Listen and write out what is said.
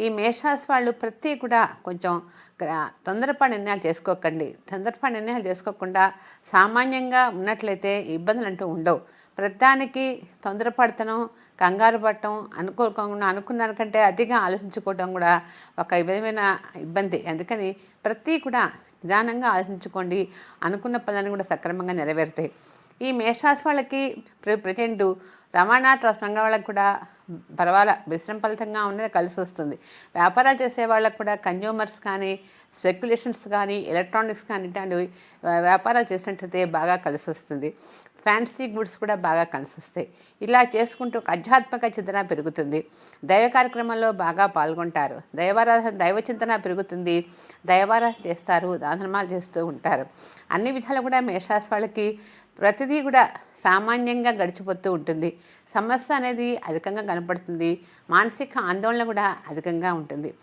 ఈ మేషరాశి వాళ్ళు ప్రతి కూడా కొంచెం తొందరపడి నిర్ణయాలు చేసుకోకండి. తొందరపడి నిర్ణయాలు చేసుకోకుండా సామాన్యంగా ఉన్నట్లయితే ఇబ్బందులు అంటూ ఉండవు. ప్రతిదానికి తొందరపడతనం కంగారు పడటం అనుకోకుండా అనుకున్న దానికంటే అతిగా ఆలోచించుకోవడం కూడా ఒక విధమైన ఇబ్బంది. అందుకని ప్రతి కూడా నిదానంగా ఆలోచించుకోండి. అనుకున్న పనులను కూడా సక్రమంగా నెరవేరుతాయి. ఈ మేషరాశి వాళ్ళకి ప్ర- ప్రజెంట్ రవాణా ట్రస్ట్ రంగం వాళ్ళకి కూడా పర్వాలే మిశ్రమ ఫలితంగా ఉన్నది కలిసి వస్తుంది. వ్యాపారాలు చేసే వాళ్ళకు కూడా కన్జ్యూమర్స్ కానీ స్పెక్యులేషన్స్ కానీ ఎలక్ట్రానిక్స్ కానీ ఇట్లాంటివి వ్యాపారాలు చేసినట్టయితే బాగా కలిసి వస్తుంది. ఫ్యాన్సీ గుడ్స్ కూడా బాగా కలిసిస్తాయి. ఇలా చేసుకుంటూ ఆధ్యాత్మిక చింతన పెరుగుతుంది. దైవ కార్యక్రమంలో బాగా పాల్గొంటారు. దైవారాధన దైవ చింతన పెరుగుతుంది. దైవారాధన చేస్తారు దానమాలు చేస్తూ ఉంటారు. అన్ని విధాలు కూడా మేషరాశి వాళ్ళకి ప్రతిదీ కూడా సామాన్యంగా గడిచిపోతూ ఉంటుంది. సమస్య అనేది అధికంగా కనపడుతుంది. మానసిక ఆందోళన కూడా అధికంగా ఉంటుంది.